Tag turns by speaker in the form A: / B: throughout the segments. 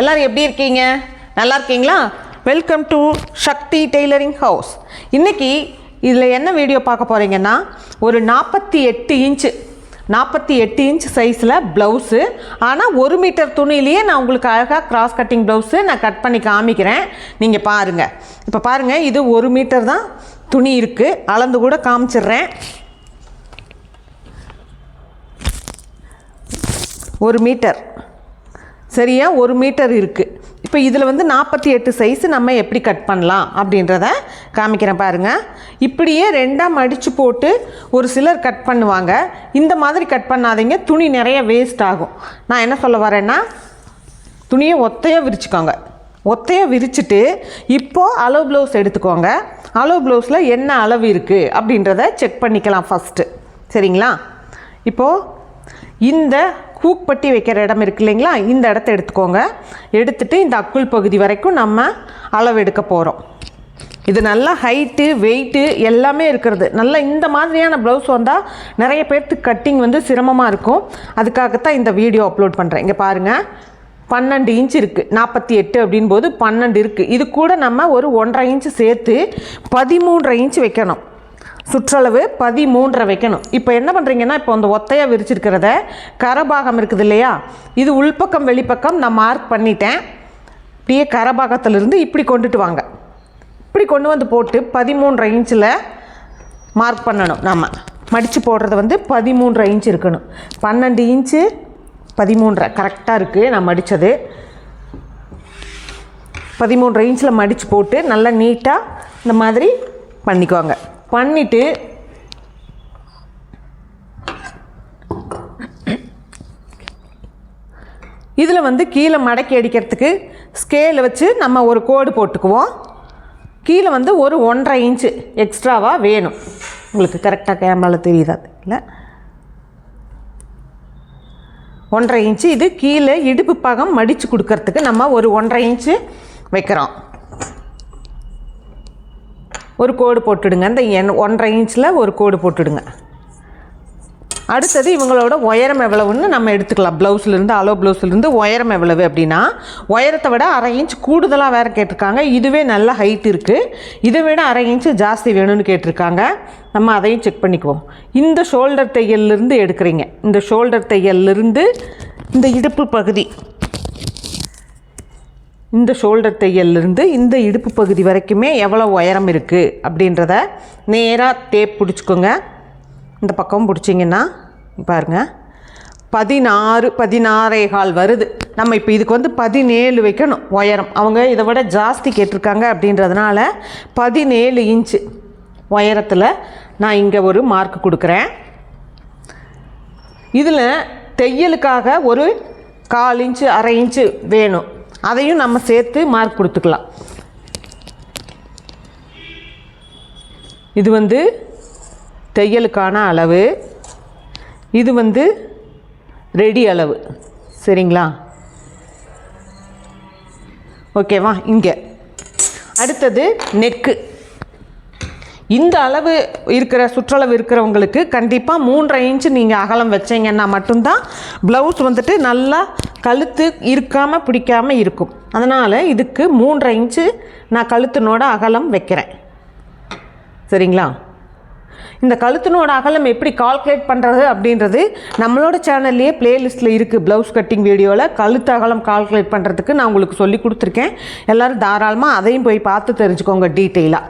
A: எல்லோரும் எப்படி இருக்கீங்க நல்லா இருக்கீங்களா welcome to Sakthi tailoring house இன்றைக்கி இதில் என்ன வீடியோ பார்க்க போகிறீங்கன்னா ஒரு நாற்பத்தி எட்டு இன்ச்சு நாற்பத்தி எட்டு இன்ச் சைஸில் ப்ளவுஸு ஆனால் ஒரு மீட்டர் துணிலேயே நான் உங்களுக்கு அழகாக கிராஸ் கட்டிங் ப்ளவுஸு நான் கட் பண்ணி காமிக்கிறேன் நீங்கள் பாருங்கள் இப்போ பாருங்கள் இது ஒரு மீட்டர் தான் துணி இருக்குது அளந்து கூட காமிச்சிடுறேன் ஒரு மீட்டர் சரியா ஒரு மீட்டர் இருக்குது இப்போ இதில் வந்து நாற்பத்தி எட்டு சைஸு நம்ம எப்படி கட் பண்ணலாம் அப்படின்றத காமிக்கிறேன் பாருங்கள் இப்படியே ரெண்டாக மடித்து போட்டு ஒரு சிலர் கட் பண்ணுவாங்க இந்த மாதிரி கட் பண்ணாதீங்க துணி நிறைய வேஸ்ட் ஆகும் நான் என்ன சொல்ல வரேன்னா துணியை ஒத்தையாக விரிச்சுக்கோங்க ஒத்தையாக விரிச்சுட்டு இப்போது அளவு ப்ளவுஸ் எடுத்துக்கோங்க அளவு ப்ளவுஸில் என்ன அளவு இருக்குது அப்படின்றத செக் பண்ணிக்கலாம் ஃபஸ்ட்டு சரிங்களா இப்போது இந்த கூக் பட்டி வைக்கிற இடம் இருக்கு இல்லைங்களா இந்த இடத்த எடுத்துக்கோங்க எடுத்துகிட்டு இந்த அக்குள் பகுதி வரைக்கும் நம்ம அளவு எடுக்க போகிறோம் இது நல்லா ஹைட்டு வெயிட்டு எல்லாமே இருக்கிறது நல்லா இந்த மாதிரியான ப்ளவுஸ் வந்தால் நிறைய பேர்த்துக்கு கட்டிங் வந்து சிரமமாக இருக்கும் அதுக்காகத்தான் இந்த வீடியோ அப்லோட் பண்ணுறேன் இங்கே பாருங்கள் பன்னெண்டு இன்ச் இருக்குது நாற்பத்தி எட்டு அப்படின் போது பன்னெண்டு இருக்குது இது கூட நம்ம ஒரு ஒன்றரை இன்ச்சு சேர்த்து பதிமூன்றரை இன்ச்சு வைக்கணும் சுற்றளவு பதிமூன்றரை வைக்கணும் இப்போ என்ன பண்ணுறீங்கன்னா இப்போ அந்த ஒத்தையாக விரிச்சிருக்கிறத கரபாகம் இருக்குது இல்லையா இது உள்பக்கம் வெளிப்பக்கம் நான் மார்க் பண்ணிட்டேன் இப்படியே கரபாகத்திலிருந்து இப்படி கொண்டுட்டு வாங்க இப்படி கொண்டு வந்து போட்டு பதிமூன்றரை இன்ச்சில் மார்க் பண்ணணும் நம்ம மடித்து போடுறது வந்து பதிமூன்றரை இன்ச் இருக்கணும் பன்னெண்டு இன்ச்சு பதிமூன்றரை கரெக்டாக இருக்குது நான் மடித்தது பதிமூன்றரை இன்ச்சில் மடித்து போட்டு நல்லா நீட்டாக இந்த மாதிரி பண்ணிக்குவாங்க பண்ணிவிட்டு இதில் வந்து கீழே மடக்கி அடிக்கிறதுக்கு ஸ்கேலை வச்சு நம்ம ஒரு கோடு போட்டுக்குவோம் கீழே வந்து ஒரு ஒன்றரை இன்ச்சு எக்ஸ்ட்ராவாக வேணும் உங்களுக்கு கரெக்டாக கேமராவில் தெரியுதாது இல்லை ஒன்றரை இன்ச்சு இது கீழே இடுப்பு பாகம் மடித்து கொடுக்கறதுக்கு நம்ம ஒரு ஒன்றரை இன்ச்சு வைக்கிறோம் ஒரு கோடு போட்டுடுங்க அந்த என் ஒன்றரை இன்ச்சில் ஒரு கோடு போட்டுடுங்க அடுத்தது இவங்களோட உயரம் எவ்வளவுன்னு நம்ம எடுத்துக்கலாம் ப்ளவுஸ்லேருந்து அலோ ப்ளவுஸ்லேருந்து உயரம் எவ்வளவு அப்படின்னா உயரத்தை விட அரை இன்ச் கூடுதலாக வேறு கேட்டிருக்காங்க இதுவே நல்ல ஹைட் இருக்குது இதை விட அரை இன்ச்சு ஜாஸ்தி வேணும்னு கேட்டிருக்காங்க நம்ம அதையும் செக் பண்ணிக்குவோம் இந்த ஷோல்டர் தையல்லிருந்து எடுக்கிறீங்க இந்த ஷோல்டர் தையல்லிருந்து இந்த இடுப்பு பகுதி இந்த ஷோல்டர் தையல்லிருந்து இந்த இடுப்பு பகுதி வரைக்குமே எவ்வளோ உயரம் இருக்குது அப்படின்றத நேராக தேப் பிடிச்சிக்கோங்க இந்த பக்கம் பிடிச்சிங்கன்னா பாருங்கள் பதினாறு பதினாறே கால் வருது நம்ம இப்போ இதுக்கு வந்து பதினேழு வைக்கணும் உயரம் அவங்க இதை விட ஜாஸ்தி கேட்டிருக்காங்க அப்படின்றதுனால பதினேழு இன்ச்சு உயரத்தில் நான் இங்கே ஒரு மார்க் கொடுக்குறேன் இதில் தையலுக்காக ஒரு கால் இன்ச்சு அரை இன்ச்சு வேணும் அதையும் நம்ம சேர்த்து மார்க் கொடுத்துக்கலாம் இது வந்து தையலுக்கான அளவு இது வந்து ரெடி அளவு சரிங்களா ஓகேவா இங்கே அடுத்தது நெக்கு இந்த அளவு இருக்கிற சுற்றளவு இருக்கிறவங்களுக்கு கண்டிப்பாக மூன்றரை இன்ச்சு நீங்கள் அகலம் வச்சிங்கன்னா மட்டும்தான் ப்ளவுஸ் வந்துட்டு நல்லா கழுத்து இருக்காமல் பிடிக்காமல் இருக்கும் அதனால் இதுக்கு மூன்றரை இன்ச்சு நான் கழுத்தினோட அகலம் வைக்கிறேன் சரிங்களா இந்த கழுத்தினோட அகலம் எப்படி கால்குலேட் பண்ணுறது அப்படின்றது நம்மளோட சேனல்லையே பிளேலிஸ்ட்டில் இருக்குது ப்ளவுஸ் கட்டிங் வீடியோவில் கழுத்து அகலம் கால்குலேட் பண்ணுறதுக்கு நான் உங்களுக்கு சொல்லி கொடுத்துருக்கேன் எல்லோரும் தாராளமாக அதையும் போய் பார்த்து தெரிஞ்சுக்கோங்க டீட்டெயிலாக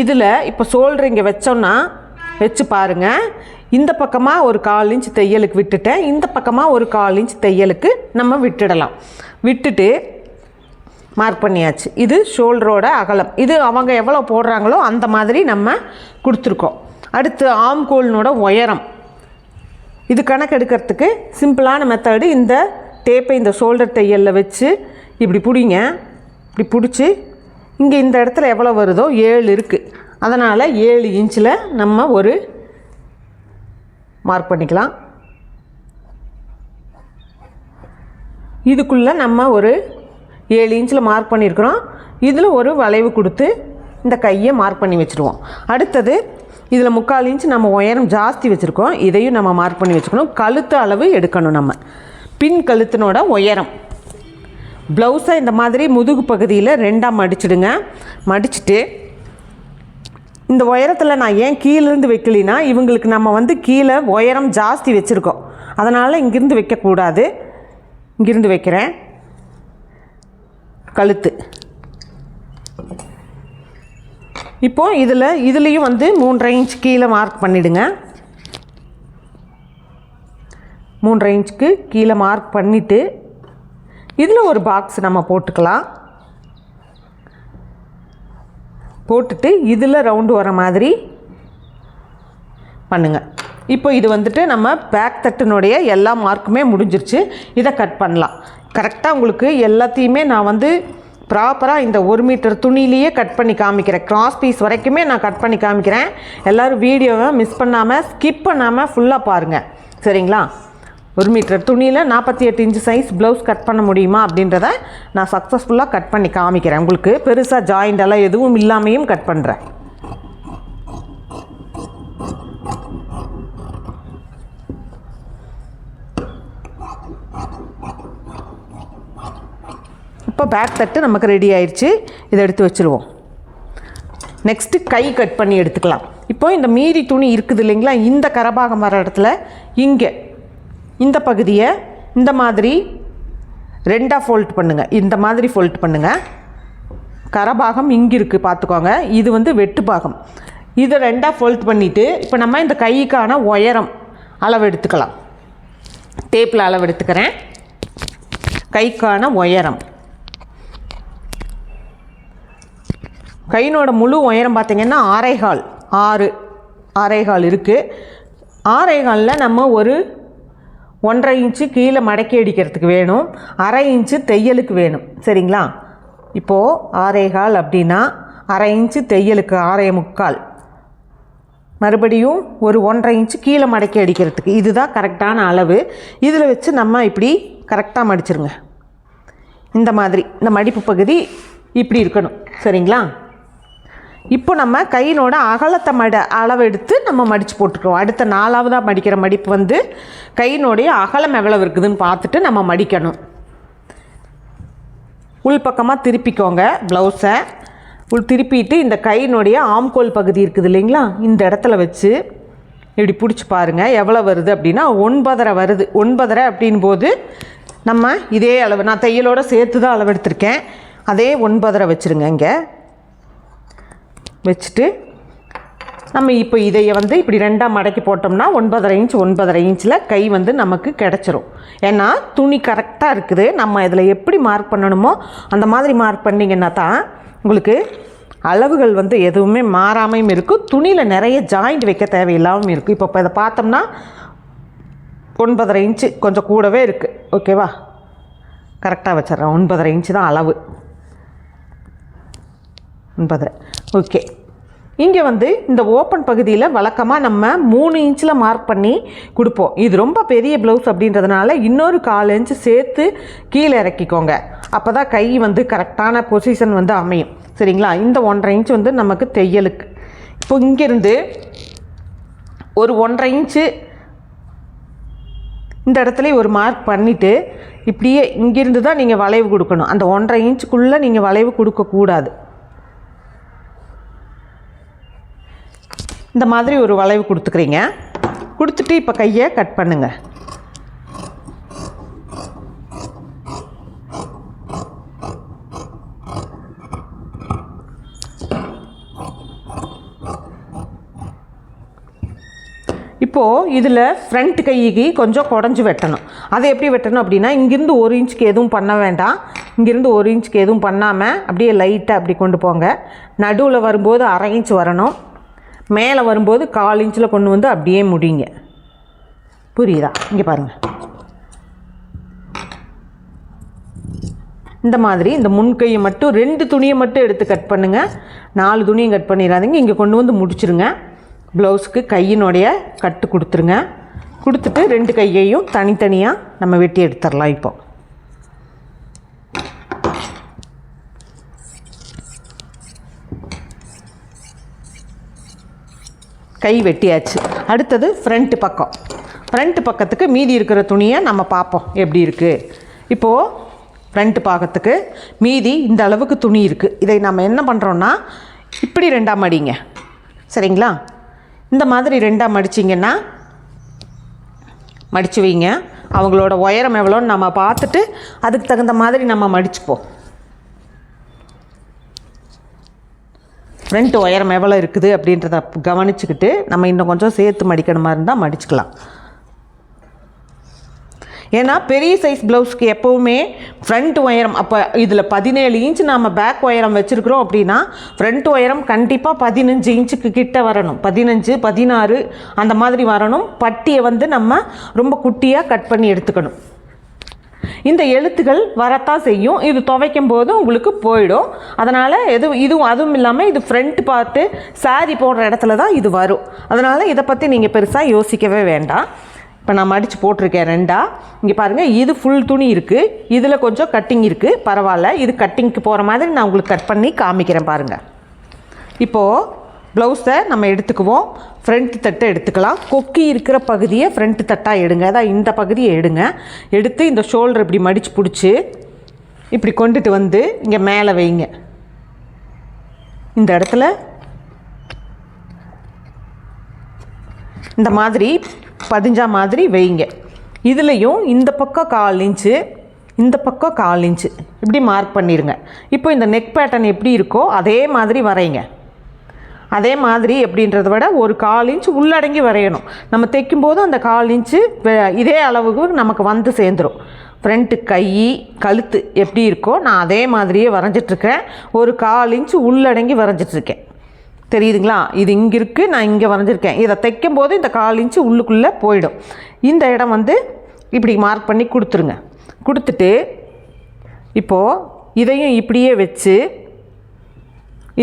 A: இதில் இப்போ சோல்டர் இங்கே வச்சோன்னா வச்சு பாருங்கள் இந்த பக்கமாக ஒரு கால் இன்ச் தையலுக்கு விட்டுட்டேன் இந்த பக்கமாக ஒரு கால் இன்ச் தையலுக்கு நம்ம விட்டுடலாம் விட்டுட்டு மார்க் பண்ணியாச்சு இது ஷோல்டரோட அகலம் இது அவங்க எவ்வளோ போடுறாங்களோ அந்த மாதிரி நம்ம கொடுத்துருக்கோம் அடுத்து ஆம் கோல்னோட உயரம் இது கணக்கு எடுக்கிறதுக்கு சிம்பிளான மெத்தடு இந்த டேப்பை இந்த ஷோல்டர் தையலில் வச்சு இப்படி பிடிங்க இப்படி பிடிச்சி இங்கே இந்த இடத்துல எவ்வளோ வருதோ ஏழு இருக்குது அதனால் ஏழு இன்ச்சில் நம்ம ஒரு மார்க் பண்ணிக்கலாம் இதுக்குள்ளே நம்ம ஒரு ஏழு இன்ச்சில் மார்க் பண்ணியிருக்கிறோம் இதில் ஒரு வளைவு கொடுத்து இந்த கையை மார்க் பண்ணி வச்சுருவோம் அடுத்தது இதில் முக்கால் இன்ச்சு நம்ம உயரம் ஜாஸ்தி வச்சுருக்கோம் இதையும் நம்ம மார்க் பண்ணி வச்சுக்கணும் கழுத்து அளவு எடுக்கணும் நம்ம பின் கழுத்தினோட உயரம் ப்ளவுஸை இந்த மாதிரி முதுகு பகுதியில் ரெண்டாக மடிச்சிடுங்க மடிச்சுட்டு இந்த உயரத்தில் நான் ஏன் கீழேருந்து வைக்கலினா இவங்களுக்கு நம்ம வந்து கீழே உயரம் ஜாஸ்தி வச்சுருக்கோம் அதனால் இங்கேருந்து வைக்கக்கூடாது இங்கேருந்து வைக்கிறேன் கழுத்து இப்போது இதில் இதுலேயும் வந்து மூன்றரை இன்ச் கீழே மார்க் பண்ணிவிடுங்க மூன்றரை இன்ச்சுக்கு கீழே மார்க் பண்ணிவிட்டு இதில் ஒரு பாக்ஸ் நம்ம போட்டுக்கலாம் போட்டுட்டு இதில் ரவுண்டு வர மாதிரி பண்ணுங்கள் இப்போ இது வந்துட்டு நம்ம பேக் தட்டினுடைய எல்லா மார்க்குமே முடிஞ்சிருச்சு இதை கட் பண்ணலாம் கரெக்டாக உங்களுக்கு எல்லாத்தையுமே நான் வந்து ப்ராப்பராக இந்த ஒரு மீட்டர் துணியிலேயே கட் பண்ணி காமிக்கிறேன் கிராஸ் பீஸ் வரைக்குமே நான் கட் பண்ணி காமிக்கிறேன் எல்லோரும் வீடியோவை மிஸ் பண்ணாமல் ஸ்கிப் பண்ணாமல் ஃபுல்லாக பாருங்கள் சரிங்களா ஒரு மீட்டர் துணியில் நாற்பத்தி எட்டு இன்ச்சு சைஸ் ப்ளவுஸ் கட் பண்ண முடியுமா அப்படின்றத நான் சக்ஸஸ்ஃபுல்லாக கட் பண்ணி காமிக்கிறேன் உங்களுக்கு பெருசாக ஜாயிண்டெல்லாம் எதுவும் இல்லாமையும் கட் பண்ணுறேன் இப்போ பேக் தட்டு நமக்கு ரெடி ஆயிடுச்சு இதை எடுத்து வச்சுருவோம் நெக்ஸ்ட்டு கை கட் பண்ணி எடுத்துக்கலாம் இப்போ இந்த மீதி துணி இருக்குது இல்லைங்களா இந்த கரபாகம் வர இடத்துல இங்கே இந்த பகுதியை இந்த மாதிரி ரெண்டாக ஃபோல்ட் பண்ணுங்கள் இந்த மாதிரி ஃபோல்ட் பண்ணுங்கள் கரபாகம் இங்கே இருக்குது பார்த்துக்கோங்க இது வந்து வெட்டு பாகம் இதை ரெண்டாக ஃபோல்ட் பண்ணிவிட்டு இப்போ நம்ம இந்த கைக்கான உயரம் அளவு எடுத்துக்கலாம் டேப்பில் அளவு எடுத்துக்கிறேன் கைக்கான உயரம் கையினோட முழு உயரம் பார்த்திங்கன்னா ஆரைகால் ஆறு ஆரைகால் இருக்குது ஆரைகாலில் நம்ம ஒரு ஒன்றரை இன்ச்சு கீழே மடக்கி அடிக்கிறதுக்கு வேணும் அரை இன்ச்சு தையலுக்கு வேணும் சரிங்களா இப்போது ஆரேகால் அப்படின்னா அரை இன்ச்சு தையலுக்கு ஆரைய முக்கால் மறுபடியும் ஒரு ஒன்றரை இன்ச்சு கீழே மடக்கி அடிக்கிறதுக்கு இதுதான் கரெக்டான அளவு இதில் வச்சு நம்ம இப்படி கரெக்டாக மடிச்சிருங்க இந்த மாதிரி இந்த மடிப்பு பகுதி இப்படி இருக்கணும் சரிங்களா இப்போ நம்ம கையினோட அகலத்தை மட அளவெடுத்து நம்ம மடித்து போட்டுக்குவோம் அடுத்த நாலாவதாக மடிக்கிற மடிப்பு வந்து கையினுடைய அகலம் எவ்வளவு இருக்குதுன்னு பார்த்துட்டு நம்ம மடிக்கணும் உள்பக்கமாக திருப்பிக்கோங்க ப்ளவுஸை உள் திருப்பிட்டு இந்த கையினுடைய ஆம்கோல் பகுதி இருக்குது இல்லைங்களா இந்த இடத்துல வச்சு இப்படி பிடிச்சி பாருங்கள் எவ்வளோ வருது அப்படின்னா ஒன்பதரை வருது ஒன்பதரை போது நம்ம இதே அளவு நான் தையலோடு சேர்த்து தான் அளவு எடுத்திருக்கேன் அதே ஒன்பதரை வச்சுருங்க இங்கே வச்சுட்டு நம்ம இப்போ இதையை வந்து இப்படி ரெண்டாக மடக்கி போட்டோம்னா ஒன்பதரை இன்ச் ஒன்பதரை இன்ச்சில் கை வந்து நமக்கு கிடச்சிரும் ஏன்னா துணி கரெக்டாக இருக்குது நம்ம இதில் எப்படி மார்க் பண்ணணுமோ அந்த மாதிரி மார்க் பண்ணிங்கன்னா தான் உங்களுக்கு அளவுகள் வந்து எதுவுமே மாறாமையும் இருக்கும் துணியில் நிறைய ஜாயிண்ட் வைக்க தேவையில்லாமல் இருக்கும் இப்போ இப்போ இதை பார்த்தோம்னா ஒன்பதரை இன்ச்சு கொஞ்சம் கூடவே இருக்குது ஓகேவா கரெக்டாக வச்சிட்றேன் ஒன்பதரை இன்ச்சு தான் அளவு என்பது ஓகே இங்கே வந்து இந்த ஓப்பன் பகுதியில் வழக்கமாக நம்ம மூணு இன்ச்சில் மார்க் பண்ணி கொடுப்போம் இது ரொம்ப பெரிய ப்ளவுஸ் அப்படின்றதுனால இன்னொரு கால் இன்ச்சு சேர்த்து கீழே இறக்கிக்கோங்க அப்போ தான் கை வந்து கரெக்டான பொசிஷன் வந்து அமையும் சரிங்களா இந்த ஒன்றரை இன்ச்சு வந்து நமக்கு தையலுக்கு இப்போ இங்கேருந்து ஒரு ஒன்றரை இன்ச்சு இந்த இடத்துல ஒரு மார்க் பண்ணிவிட்டு இப்படியே இங்கேருந்து தான் நீங்கள் வளைவு கொடுக்கணும் அந்த ஒன்றரை இன்ச்சுக்குள்ளே நீங்கள் வளைவு கொடுக்கக்கூடாது இந்த மாதிரி ஒரு வளைவு கொடுத்துக்கிறீங்க கொடுத்துட்டு இப்போ கையை கட் பண்ணுங்கள் இப்போது இதில் ஃப்ரண்ட் கைக்கு கொஞ்சம் குடஞ்சி வெட்டணும் அதை எப்படி வெட்டணும் அப்படின்னா இங்கேருந்து ஒரு இன்ச்சுக்கு எதுவும் பண்ண வேண்டாம் இங்கேருந்து ஒரு இன்ச்சுக்கு எதுவும் பண்ணாமல் அப்படியே லைட்டாக அப்படி கொண்டு போங்க நடுவில் வரும்போது அரை இன்ச் வரணும் மேலே வரும்போது கால் இன்ச்சில் கொண்டு வந்து அப்படியே முடியுங்க புரியுதா இங்கே பாருங்கள் இந்த மாதிரி இந்த முன்கையை மட்டும் ரெண்டு துணியை மட்டும் எடுத்து கட் பண்ணுங்கள் நாலு துணியும் கட் பண்ணிடாதீங்க இங்கே கொண்டு வந்து முடிச்சுருங்க ப்ளவுஸுக்கு கையினுடைய கட்டு கொடுத்துருங்க கொடுத்துட்டு ரெண்டு கையையும் தனித்தனியாக நம்ம வெட்டி எடுத்துடலாம் இப்போ கை வெட்டியாச்சு அடுத்தது ஃப்ரண்ட்டு பக்கம் ஃப்ரண்ட்டு பக்கத்துக்கு மீதி இருக்கிற துணியை நம்ம பார்ப்போம் எப்படி இருக்குது இப்போது ஃப்ரண்ட்டு பக்கத்துக்கு மீதி இந்த அளவுக்கு துணி இருக்குது இதை நம்ம என்ன பண்ணுறோன்னா இப்படி ரெண்டாம் மடிங்க சரிங்களா இந்த மாதிரி ரெண்டாக மடிச்சிங்கன்னா மடிச்சு வைங்க அவங்களோட உயரம் எவ்வளோன்னு நம்ம பார்த்துட்டு அதுக்கு தகுந்த மாதிரி நம்ம மடிச்சுப்போம் ஃப்ரண்ட் உயரம் எவ்வளோ இருக்குது அப்படின்றத கவனிச்சுக்கிட்டு நம்ம இன்னும் கொஞ்சம் சேர்த்து மடிக்கிற மாதிரி இருந்தால் மடிச்சுக்கலாம் ஏன்னா பெரிய சைஸ் ப்ளவுஸ்க்கு எப்போவுமே ஃப்ரண்ட் உயரம் அப்போ இதில் பதினேழு இன்ச் நாம் பேக் உயரம் வச்சுருக்குறோம் அப்படின்னா ஃப்ரண்ட் உயரம் கண்டிப்பாக பதினஞ்சு இன்ச்சுக்கு கிட்டே வரணும் பதினஞ்சு பதினாறு அந்த மாதிரி வரணும் பட்டியை வந்து நம்ம ரொம்ப குட்டியாக கட் பண்ணி எடுத்துக்கணும் இந்த எழுத்துக்கள் வரத்தான் செய்யும் இது துவைக்கும் போது உங்களுக்கு போயிடும் அதனால் எது இதுவும் அதுவும் இல்லாமல் இது ஃப்ரண்ட் பார்த்து சாரி போடுற இடத்துல தான் இது வரும் அதனால் இதை பற்றி நீங்கள் பெருசாக யோசிக்கவே வேண்டாம் இப்போ நான் மடித்து போட்டிருக்கேன் ரெண்டாக இங்கே பாருங்கள் இது ஃபுல் துணி இருக்குது இதில் கொஞ்சம் கட்டிங் இருக்குது பரவாயில்ல இது கட்டிங்க்கு போகிற மாதிரி நான் உங்களுக்கு கட் பண்ணி காமிக்கிறேன் பாருங்கள் இப்போது ப்ளவுஸை நம்ம எடுத்துக்குவோம் ஃப்ரண்ட் தட்டை எடுத்துக்கலாம் கொக்கி இருக்கிற பகுதியை ஃப்ரண்ட் தட்டாக எடுங்க அதான் இந்த பகுதியை எடுங்க எடுத்து இந்த ஷோல்டர் இப்படி மடித்து பிடிச்சி இப்படி கொண்டுட்டு வந்து இங்கே மேலே வைங்க இந்த இடத்துல இந்த மாதிரி பதிஞ்சா மாதிரி வைங்க இதுலேயும் இந்த பக்கம் கால் இன்ச்சு இந்த பக்கம் கால் இன்ச்சு இப்படி மார்க் பண்ணிடுங்க இப்போ இந்த நெக் பேட்டர்ன் எப்படி இருக்கோ அதே மாதிரி வரைங்க அதே மாதிரி எப்படின்றத விட ஒரு கால் இன்ச்சு உள்ளடங்கி வரையணும் நம்ம போது அந்த கால் இன்ச்சு இதே அளவுக்கு நமக்கு வந்து சேர்ந்துடும் ஃப்ரண்ட்டு கை கழுத்து எப்படி இருக்கோ நான் அதே மாதிரியே வரைஞ்சிட்ருக்கேன் ஒரு கால் இன்ச்சு உள்ளடங்கி வரைஞ்சிட்ருக்கேன் தெரியுதுங்களா இது இங்கே இருக்குது நான் இங்கே வரைஞ்சிருக்கேன் இதை தைக்கும் போது இந்த கால் இன்ச்சு உள்ளுக்குள்ளே போயிடும் இந்த இடம் வந்து இப்படி மார்க் பண்ணி கொடுத்துருங்க கொடுத்துட்டு இப்போது இதையும் இப்படியே வச்சு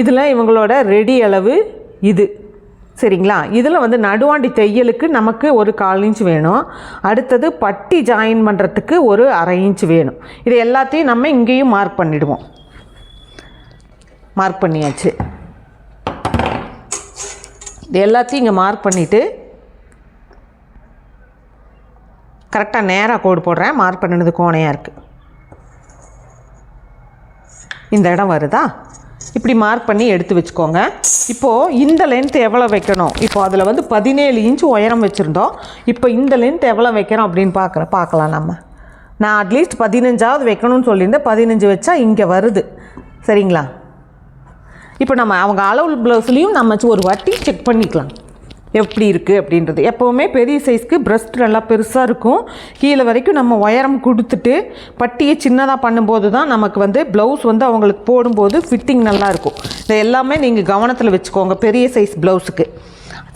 A: இதில் இவங்களோட ரெடி அளவு இது சரிங்களா இதில் வந்து நடுவாண்டி தையலுக்கு நமக்கு ஒரு கால் இன்ச் வேணும் அடுத்தது பட்டி ஜாயின் பண்ணுறதுக்கு ஒரு அரை இன்ச் வேணும் இது எல்லாத்தையும் நம்ம இங்கேயும் மார்க் பண்ணிவிடுவோம் மார்க் பண்ணியாச்சு இது எல்லாத்தையும் இங்கே மார்க் பண்ணிவிட்டு கரெக்டாக நேராக கோடு போடுறேன் மார்க் பண்ணினது கோணையாக இருக்குது இந்த இடம் வருதா இப்படி மார்க் பண்ணி எடுத்து வச்சுக்கோங்க இப்போது இந்த லென்த் எவ்வளோ வைக்கணும் இப்போ அதில் வந்து பதினேழு இன்ச்சு உயரம் வச்சுருந்தோம் இப்போ இந்த லென்த் எவ்வளோ வைக்கிறோம் அப்படின்னு பார்க்குற பார்க்கலாம் நம்ம நான் அட்லீஸ்ட் பதினஞ்சாவது வைக்கணும்னு சொல்லியிருந்தேன் பதினஞ்சு வச்சா இங்கே வருது சரிங்களா இப்போ நம்ம அவங்க அளவு ப்ளவுஸ்லேயும் நம்ம ஒரு வாட்டி செக் பண்ணிக்கலாம் எப்படி இருக்குது அப்படின்றது எப்போவுமே பெரிய சைஸ்க்கு ப்ரெஸ்ட் நல்லா பெருசாக இருக்கும் கீழே வரைக்கும் நம்ம உயரம் கொடுத்துட்டு பட்டியை சின்னதாக பண்ணும்போது தான் நமக்கு வந்து ப்ளவுஸ் வந்து அவங்களுக்கு போடும்போது ஃபிட்டிங் நல்லாயிருக்கும் இதை எல்லாமே நீங்கள் கவனத்தில் வச்சுக்கோங்க பெரிய சைஸ் ப்ளவுஸுக்கு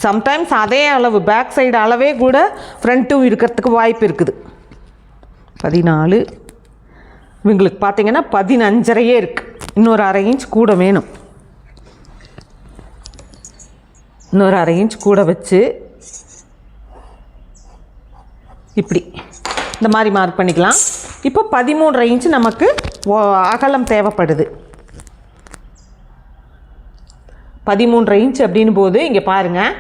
A: சம்டைம்ஸ் அதே அளவு பேக் சைடு அளவே கூட ஃப்ரண்ட்டும் இருக்கிறதுக்கு வாய்ப்பு இருக்குது பதினாலு இவங்களுக்கு பார்த்தீங்கன்னா பதினஞ்சரையே இருக்குது இன்னொரு அரை இன்ச் கூட வேணும் இன்னொரு அரை இன்ச் கூட வச்சு இப்படி இந்த மாதிரி மார்க் பண்ணிக்கலாம் இப்போ பதிமூன்றரை இன்ச்சு நமக்கு அகலம் தேவைப்படுது பதிமூன்றரை இன்ச் அப்படின்னு போது இங்கே பாருங்கள்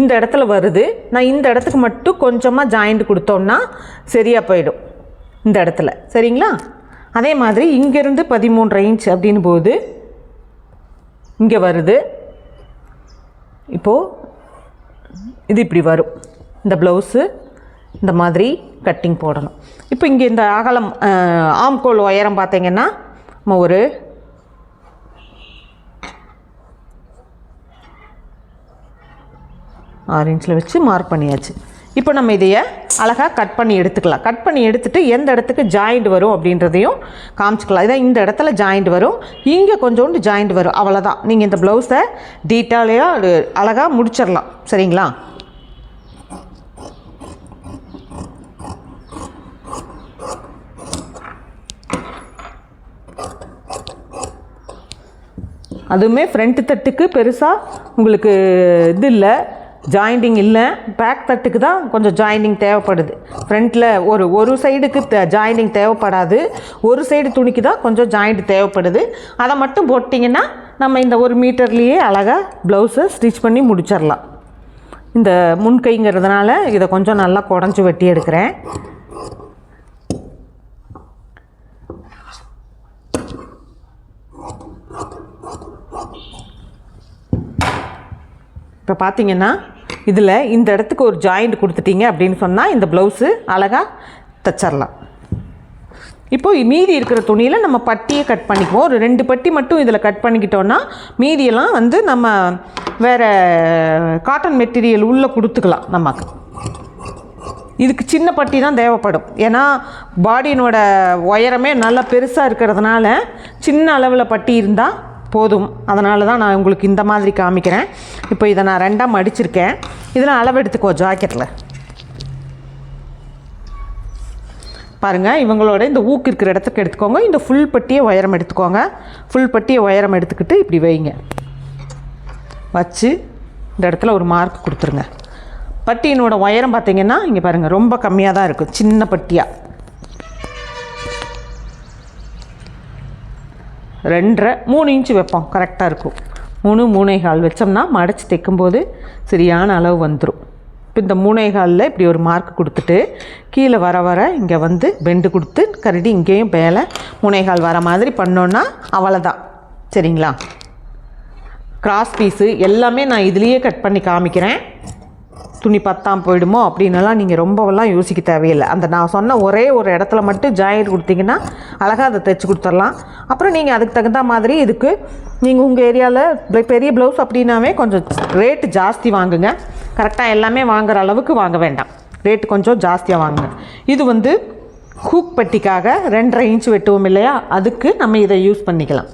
A: இந்த இடத்துல வருது நான் இந்த இடத்துக்கு மட்டும் கொஞ்சமாக ஜாயிண்ட் கொடுத்தோம்னா சரியாக போயிடும் இந்த இடத்துல சரிங்களா அதே மாதிரி இங்கேருந்து பதிமூன்றரை இன்ச் அப்படின் போது இங்கே வருது இப்போது இது இப்படி வரும் இந்த ப்ளவுஸு இந்த மாதிரி கட்டிங் போடணும் இப்போ இங்கே இந்த அகலம் ஆம்கோல் உயரம் பார்த்தீங்கன்னா நம்ம ஒரு ஆறு இன்ச்சில் வச்சு மார்க் பண்ணியாச்சு இப்போ நம்ம இதையை அழகாக கட் பண்ணி எடுத்துக்கலாம் கட் பண்ணி எடுத்துகிட்டு எந்த இடத்துக்கு ஜாயிண்ட் வரும் அப்படின்றதையும் காமிச்சிக்கலாம் இதான் இந்த இடத்துல ஜாயிண்ட் வரும் இங்கே கொஞ்சோண்டு ஜாயிண்ட் வரும் அவ்வளோதான் நீங்கள் இந்த ப்ளவுஸை டீட்டெயிலாக அழகாக முடிச்சிடலாம் சரிங்களா அதுவுமே ஃப்ரண்ட் தட்டுக்கு பெருசாக உங்களுக்கு இது இல்லை ஜாயிண்டிங் இல்லை பேக் தட்டுக்கு தான் கொஞ்சம் ஜாயிண்டிங் தேவைப்படுது ஃப்ரண்ட்டில் ஒரு ஒரு சைடுக்கு ஜாயிண்டிங் தேவைப்படாது ஒரு சைடு துணிக்கு தான் கொஞ்சம் ஜாயிண்ட் தேவைப்படுது அதை மட்டும் போட்டிங்கன்னா நம்ம இந்த ஒரு மீட்டர்லேயே அழகாக ப்ளவுஸை ஸ்டிச் பண்ணி முடிச்சிடலாம் இந்த முன்கைங்கிறதுனால இதை கொஞ்சம் நல்லா குடஞ்சி வெட்டி எடுக்கிறேன் இப்போ பார்த்தீங்கன்னா இதில் இந்த இடத்துக்கு ஒரு ஜாயிண்ட் கொடுத்துட்டீங்க அப்படின்னு சொன்னால் இந்த ப்ளவுஸு அழகாக தச்சிடலாம் இப்போது மீதி இருக்கிற துணியில் நம்ம பட்டியை கட் பண்ணிக்குவோம் ஒரு ரெண்டு பட்டி மட்டும் இதில் கட் பண்ணிக்கிட்டோன்னா மீதியெல்லாம் வந்து நம்ம வேறு காட்டன் மெட்டீரியல் உள்ளே கொடுத்துக்கலாம் நமக்கு இதுக்கு சின்ன பட்டி தான் தேவைப்படும் ஏன்னா பாடியினோட உயரமே நல்லா பெருசாக இருக்கிறதுனால சின்ன அளவில் பட்டி இருந்தால் போதும் அதனால தான் நான் உங்களுக்கு இந்த மாதிரி காமிக்கிறேன் இப்போ இதை நான் ரெண்டாக மடிச்சிருக்கேன் இதில் அளவெடுத்துக்கோ ஜாக்கெட்டில் பாருங்கள் இவங்களோட இந்த ஊக்கு இருக்கிற இடத்துக்கு எடுத்துக்கோங்க இந்த ஃபுல் பட்டியை உயரம் எடுத்துக்கோங்க ஃபுல் பட்டியை உயரம் எடுத்துக்கிட்டு இப்படி வைங்க வச்சு இந்த இடத்துல ஒரு மார்க் கொடுத்துருங்க பட்டியினோட உயரம் பார்த்திங்கன்னா இங்கே பாருங்கள் ரொம்ப கம்மியாக தான் இருக்கும் சின்ன பட்டியாக ரெண்டரை மூணு இன்ச்சு வைப்போம் கரெக்டாக இருக்கும் மூணு மூணைகால் வச்சோம்னா மடச்சி தைக்கும்போது சரியான அளவு வந்துடும் இப்போ இந்த மூணைகாலில் இப்படி ஒரு மார்க் கொடுத்துட்டு கீழே வர வர இங்கே வந்து பெண்டு கொடுத்து கரடி இங்கேயும் மேலே மூணைகால் வர மாதிரி பண்ணோன்னா அவ்வளோதான் சரிங்களா கிராஸ் பீஸு எல்லாமே நான் இதுலேயே கட் பண்ணி காமிக்கிறேன் துணி பத்தாம் போயிடுமோ அப்படின்னுலாம் நீங்கள் ரொம்பவெல்லாம் யோசிக்க தேவையில்லை அந்த நான் சொன்ன ஒரே ஒரு இடத்துல மட்டும் ஜாயிண்ட் கொடுத்தீங்கன்னா அழகாக அதை தைச்சி கொடுத்துடலாம் அப்புறம் நீங்கள் அதுக்கு தகுந்த மாதிரி இதுக்கு நீங்கள் உங்கள் ஏரியாவில் பெரிய ப்ளவுஸ் அப்படின்னாவே கொஞ்சம் ரேட்டு ஜாஸ்தி வாங்குங்க கரெக்டாக எல்லாமே வாங்குகிற அளவுக்கு வாங்க வேண்டாம் ரேட்டு கொஞ்சம் ஜாஸ்தியாக வாங்குங்க இது வந்து ஹூக் பட்டிக்காக ரெண்டரை இன்ச் வெட்டுவோம் இல்லையா அதுக்கு நம்ம இதை யூஸ் பண்ணிக்கலாம்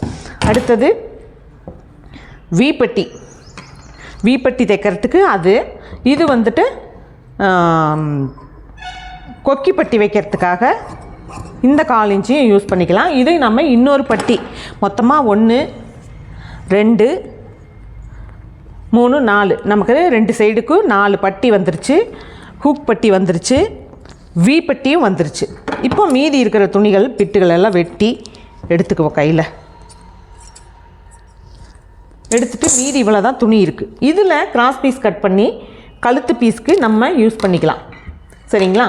A: அடுத்தது வீப்பட்டி வீப்பட்டி தைக்கிறதுக்கு அது இது வந்துட்டு கொக்கி பட்டி வைக்கிறதுக்காக இந்த கால் யூஸ் பண்ணிக்கலாம் இது நம்ம இன்னொரு பட்டி மொத்தமாக ஒன்று ரெண்டு மூணு நாலு நமக்கு ரெண்டு சைடுக்கும் நாலு பட்டி வந்துருச்சு ஹூக் பட்டி வந்துருச்சு வி பட்டியும் வந்துருச்சு இப்போ மீதி இருக்கிற துணிகள் பிட்டுகளெல்லாம் வெட்டி எடுத்துக்குவோம் கையில் எடுத்துகிட்டு மீதி இவ்வளோ தான் துணி இருக்குது இதில் கிராஸ் பீஸ் கட் பண்ணி கழுத்து பீஸ்க்கு நம்ம யூஸ் பண்ணிக்கலாம் சரிங்களா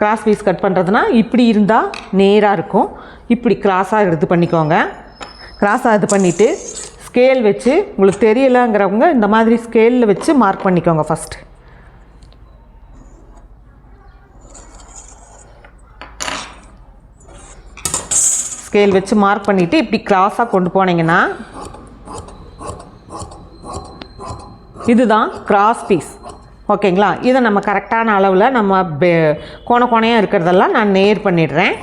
A: கிராஸ் பீஸ் கட் பண்ணுறதுனா இப்படி இருந்தால் நேராக இருக்கும் இப்படி கிராஸாக இது பண்ணிக்கோங்க க்ராஸாக இது பண்ணிவிட்டு ஸ்கேல் வச்சு உங்களுக்கு தெரியலைங்கிறவங்க இந்த மாதிரி ஸ்கேலில் வச்சு மார்க் பண்ணிக்கோங்க ஃபஸ்ட்டு ஸ்கேல் வச்சு மார்க் பண்ணிவிட்டு இப்படி கிராஸாக கொண்டு போனீங்கன்னா இதுதான் கிராஸ் பீஸ் ஓகேங்களா இதை நம்ம கரெக்டான அளவில் நம்ம கோண கோணையாக இருக்கிறதெல்லாம் நான் நேர் பண்ணிடுறேன்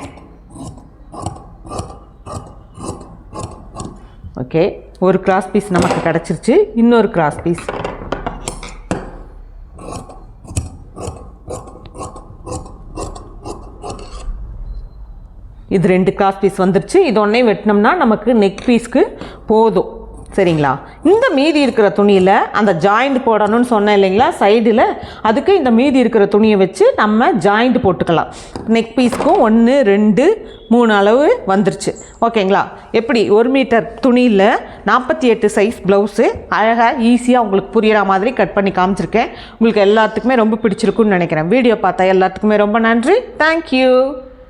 A: ஓகே ஒரு கிராஸ் பீஸ் நமக்கு கிடச்சிருச்சு இன்னொரு கிராஸ் பீஸ் இது ரெண்டு கிராஸ் பீஸ் வந்துருச்சு இது ஒன்றே வெட்டினோம்னா நமக்கு நெக் பீஸ்க்கு போதும் சரிங்களா இந்த மீதி இருக்கிற துணியில் அந்த ஜாயிண்ட் போடணும்னு சொன்னேன் இல்லைங்களா சைடில் அதுக்கு இந்த மீதி இருக்கிற துணியை வச்சு நம்ம ஜாயிண்ட் போட்டுக்கலாம் நெக் பீஸ்க்கும் ஒன்று ரெண்டு மூணு அளவு வந்துருச்சு ஓகேங்களா எப்படி ஒரு மீட்டர் துணியில் நாற்பத்தி எட்டு சைஸ் ப்ளவுஸு அழகாக ஈஸியாக உங்களுக்கு புரிகிற மாதிரி கட் பண்ணி காமிச்சிருக்கேன் உங்களுக்கு எல்லாத்துக்குமே ரொம்ப பிடிச்சிருக்குன்னு நினைக்கிறேன் வீடியோ பார்த்தா எல்லாத்துக்குமே ரொம்ப நன்றி தேங்க்யூ